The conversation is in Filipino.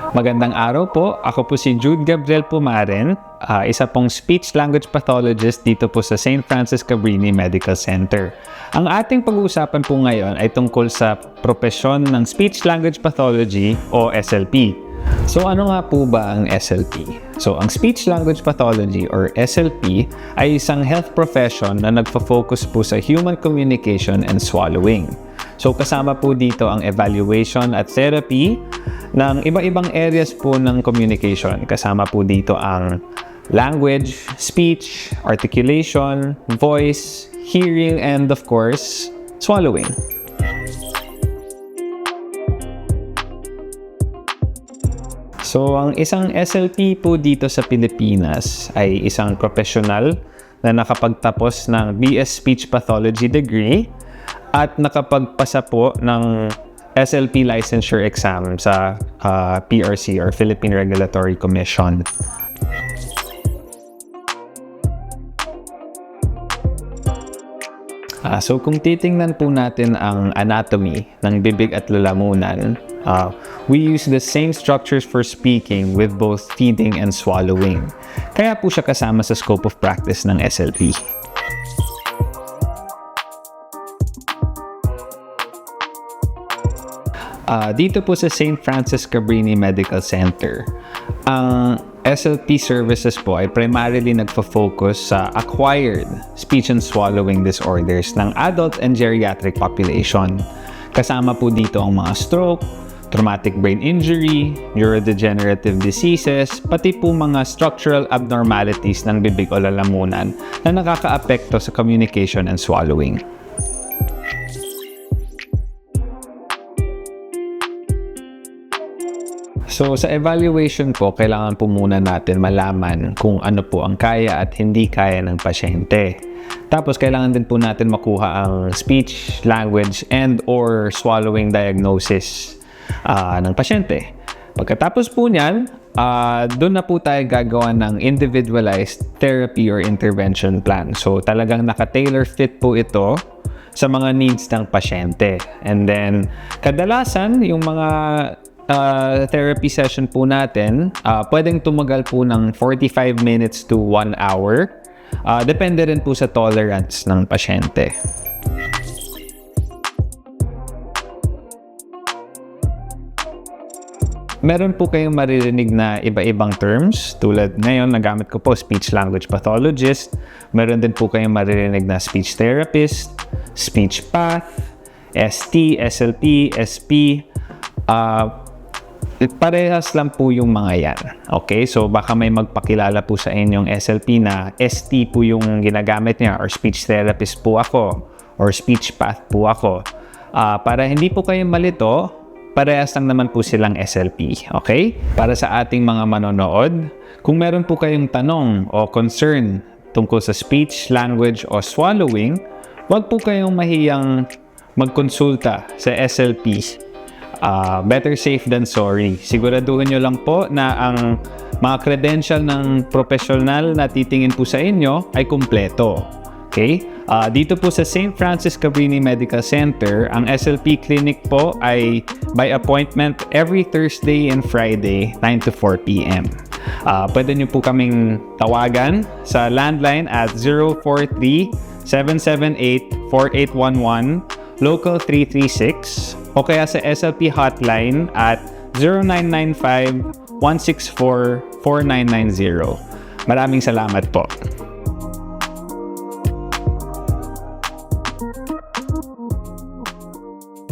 Magandang araw po. Ako po si Jude Gabriel Pumaren, ah, isa pong speech language pathologist dito po sa St. Francis Cabrini Medical Center. Ang ating pag-uusapan po ngayon ay tungkol sa propesyon ng speech language pathology o SLP. So ano nga po ba ang SLP? So ang speech language pathology or SLP ay isang health profession na nagfo-focus po sa human communication and swallowing. So kasama po dito ang evaluation at therapy ng iba-ibang areas po ng communication. Kasama po dito ang language, speech, articulation, voice, hearing, and of course, swallowing. So, ang isang SLP po dito sa Pilipinas ay isang professional na nakapagtapos ng BS Speech Pathology degree at nakapagpasa po ng SLP licensure exam sa ah, PRC or Philippine Regulatory Commission. Ah, so kung titingnan po natin ang anatomy ng bibig at lalamunan, ah, we use the same structures for speaking with both feeding and swallowing. Kaya po siya kasama sa scope of practice ng SLP. Ah, dito po sa St. Francis Cabrini Medical Center, ang SLP services po ay primarily nagfo-focus sa acquired speech and swallowing disorders ng adult and geriatric population. Kasama po dito ang mga stroke, traumatic brain injury, neurodegenerative diseases, pati po mga structural abnormalities ng bibig o lalamunan na nakakaapekto sa communication and swallowing. So sa evaluation po, kailangan po muna natin malaman kung ano po ang kaya at hindi kaya ng pasyente. Tapos kailangan din po natin makuha ang speech, language, and or swallowing diagnosis ah, ng pasyente. Pagkatapos po niyan, ah, doon na po tayo gagawa ng individualized therapy or intervention plan. So talagang naka-tailor fit po ito sa mga needs ng pasyente. And then, kadalasan, yung mga uh, therapy session po natin, uh, pwedeng tumagal po ng 45 minutes to 1 hour. Uh, depende rin po sa tolerance ng pasyente. Meron po kayong maririnig na iba-ibang terms tulad ngayon nagamit ko po speech language pathologist. Meron din po kayong maririnig na speech therapist, speech path, ST, SLP, SP. Ah, parehas lang po yung mga yan. Okay? So baka may magpakilala po sa inyong SLP na ST po yung ginagamit niya or speech therapist po ako or speech path po ako. Ah, para hindi po kayo malito, parehas lang naman po silang SLP. Okay? Para sa ating mga manonood, kung meron po kayong tanong o concern tungkol sa speech, language o swallowing, huwag po kayong mahiyang magkonsulta sa SLP Ah, better safe than sorry. Siguraduhin nyo lang po na ang mga credential ng professional na titingin po sa inyo ay kumpleto. Okay? Ah, dito po sa St. Francis Cabrini Medical Center, ang SLP clinic po ay by appointment every Thursday and Friday, 9 to 4 p.m. Ah, pwede nyo po kaming tawagan sa landline at 043-778-4811, local 336, o kaya sa SLP hotline at 0995-164-4990. Maraming salamat po.